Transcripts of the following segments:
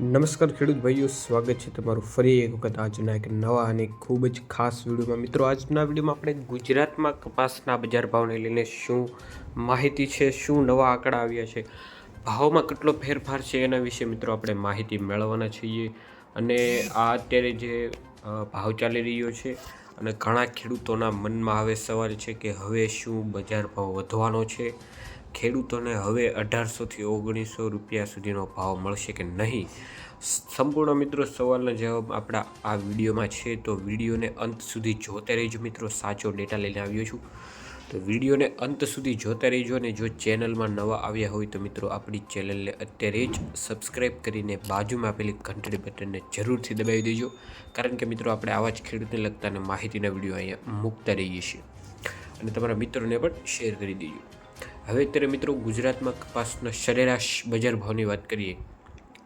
નમસ્કાર ખેડૂત ભાઈઓ, સ્વાગત છે તમારું ફરી એક વખત આજના એક નવા અને ખૂબ જ ખાસ વિડીયોમાં. મિત્રો, આજના વિડીયોમાં આપણે ગુજરાતમાં કપાસના બજાર ભાવને લઈને શું માહિતી છે, શું નવા આંકડા આવ્યા છે, ભાવમાં કેટલો ફેરફાર છે એના વિશે મિત્રો આપણે માહિતી મેળવવાના છીએ. અને આ અત્યારે જે ભાવ ચાલી રહ્યો છે અને ઘણા ખેડૂતોના મનમાં હવે સવાલ છે કે હવે શું બજાર ભાવ વધવાનો છે? ખેડૂતોને હવે અઢારસોથી ઓગણીસો રૂપિયા સુધીનો ભાવ મળશે કે નહીં? સંપૂર્ણ મિત્રો સવાલનો જવાબ આપણા આ વિડીયોમાં છે. તો વિડીયોને અંત સુધી જોતા રહેજો મિત્રો. સાચો ડેટા લઈને આવ્યો છું. તો વિડીયોને અંત સુધી જોતા રહેજો અને જો ચેનલમાં નવા આવ્યા હોય તો મિત્રો આપણી ચેનલને અત્યારે જ સબસ્ક્રાઈબ કરીને બાજુમાં આપેલી ઘંટડી બટનને જરૂરથી દબાવી દેજો. કારણ કે મિત્રો આપણે આવા જ ખેડૂતને લગતા અને માહિતીના વીડિયો અહીંયા મૂકતા રહીએ છીએ. અને તમારા મિત્રોને પણ શેર કરી દેજો. હવે અત્યારે મિત્રો ગુજરાતમાં કપાસના સરેરાશ બજાર ભાવની વાત કરીએ,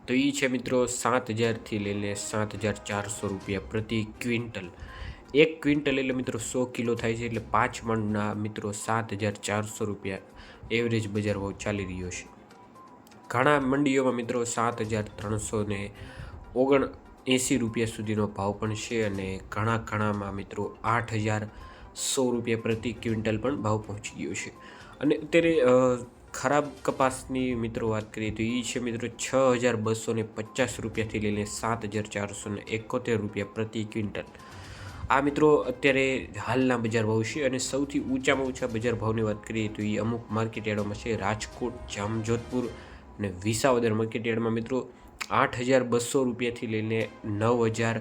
તો એ છે મિત્રો સાત હજારથી લઈને સાત હજાર ચારસો રૂપિયા પ્રતિ ક્વિન્ટલ. એક ક્વિન્ટલ એટલે મિત્રો સો કિલો થાય છે, એટલે પાંચ મણના મિત્રો સાત હજાર ચારસો રૂપિયા એવરેજ બજાર ભાવ ચાલી રહ્યો છે. ઘણા મંડીઓમાં મિત્રો સાત હજાર ત્રણસો ને ઓગણ એંસી રૂપિયા સુધીનો ભાવ પણ છે અને ઘણા ઘણામાં મિત્રો આઠ હજાર સો રૂપિયા પ્રતિ ક્વિન્ટલ પણ ભાવ પહોંચી ગયો છે. અને અત્યારે ખરાબ કપાસની મિત્રો વાત કરીએ તો એ છે મિત્રો છ હજાર બસો ને પચાસ રૂપિયાથી લઈને સાત હજાર ચારસો ને એકોતેર રૂપિયા પ્રતિ ક્વિન્ટલ. આ મિત્રો અત્યારે હાલના બજાર ભાવ છે અને સૌથી ઊંચામાં ઊંચા બજાર ભાવની વાત કરીએ તો એ અમુક માર્કેટ યાર્ડોમાં છે રાજકોટ, જામજોધપુર અને વિસાવદર માર્કેટ યાર્ડમાં મિત્રો આઠ હજાર બસો રૂપિયાથી લઈને નવ હજાર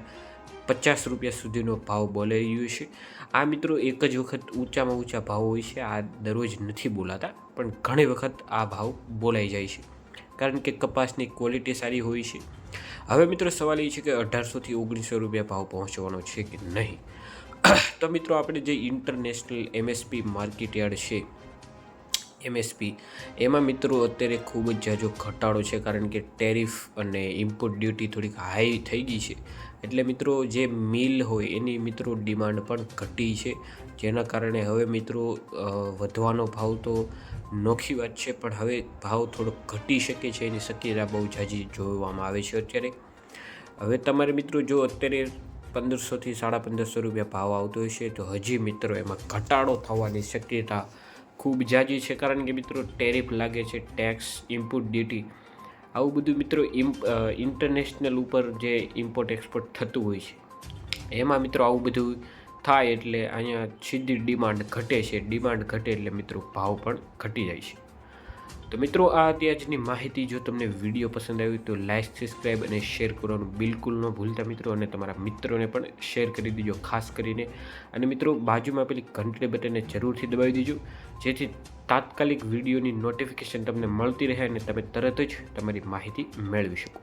પચાસ રૂપિયા સુધીનો ભાવ બોલાઈ રહ્યો છે. આ મિત્રો એક જ વખત ઊંચામાં ઊંચા ભાવ હોય છે, આ દરરોજ નથી બોલાતા, પણ ઘણી વખત આ ભાવ બોલાઈ જાય છે. કારણ કે કપાસની ક્વોલિટી સારી હોય છે. હવે મિત્રો સવાલ એ છે કે અઢારસોથી ઓગણીસો રૂપિયા ભાવ પહોંચવાનો છે કે નહીં? તો મિત્રો આપણે જે ઇન્ટરનેશનલ એમએસપી માર્કેટ યાર્ડ છે એમએસપી એમાં મિત્રો અત્યારે ખૂબ જ જાજો ઘટાડો છે, કારણ કે ટેરિફ અને ઇમ્પોર્ટ ડ્યુટી થોડીક હાઈ થઈ ગઈ છે. એટલે મિત્રો જે મિલ હોય એની મિત્રો ડિમાન્ડ પણ ઘટી છે. જેના કારણે હવે મિત્રો વધવાનો ભાવ તો નોખી વાત છે, પણ હવે ભાવ થોડોક ઘટી શકે છે એની શક્યતા બહુ જાજી જોવામાં આવે છે અત્યારે. હવે તમારે મિત્રો જો અત્યારે પંદરસોથી સાડા પંદરસો રૂપિયા ભાવ આવતો હશે, તો હજી મિત્રો એમાં ઘટાડો થવાની શક્યતા ખૂબ જાજી છે. કારણ કે મિત્રો ટેરિફ લાગે છે, ટેક્સ ઇમ્પોર્ટ ડ્યુટી આવું બધું મિત્રો ઇન્ટરનેશનલ ઉપર જે ઇમ્પોર્ટ એક્સપોર્ટ થતું હોય છે. એમાં મિત્રો આવું બધું થાય એટલે અહીંયા સીધી ડિમાન્ડ ઘટે છે. ડિમાન્ડ ઘટે એટલે મિત્રો ભાવ પણ ઘટી જાય છે. તો મિત્રો આ અત્યારની માહિતી. જો તમને વીડિયો પસંદ આવી તો લાઇક સબસ્ક્રાઈબ અને શેર કરવાનું બિલકુલ ન ભૂલતા મિત્રો. અને તમારા મિત્રોને પણ શેર કરી દીજો, ખાસ કરીને. અને મિત્રો બાજુમાં પેલી ઘંટડી બટનને જરૂરથી દબાવી દીજો. જેથી તાત્કાલિક વિડીયોની નોટિફિકેશન તમને મળતી રહે અને તમે તરત જ તમારી માહિતી મેળવી શકો.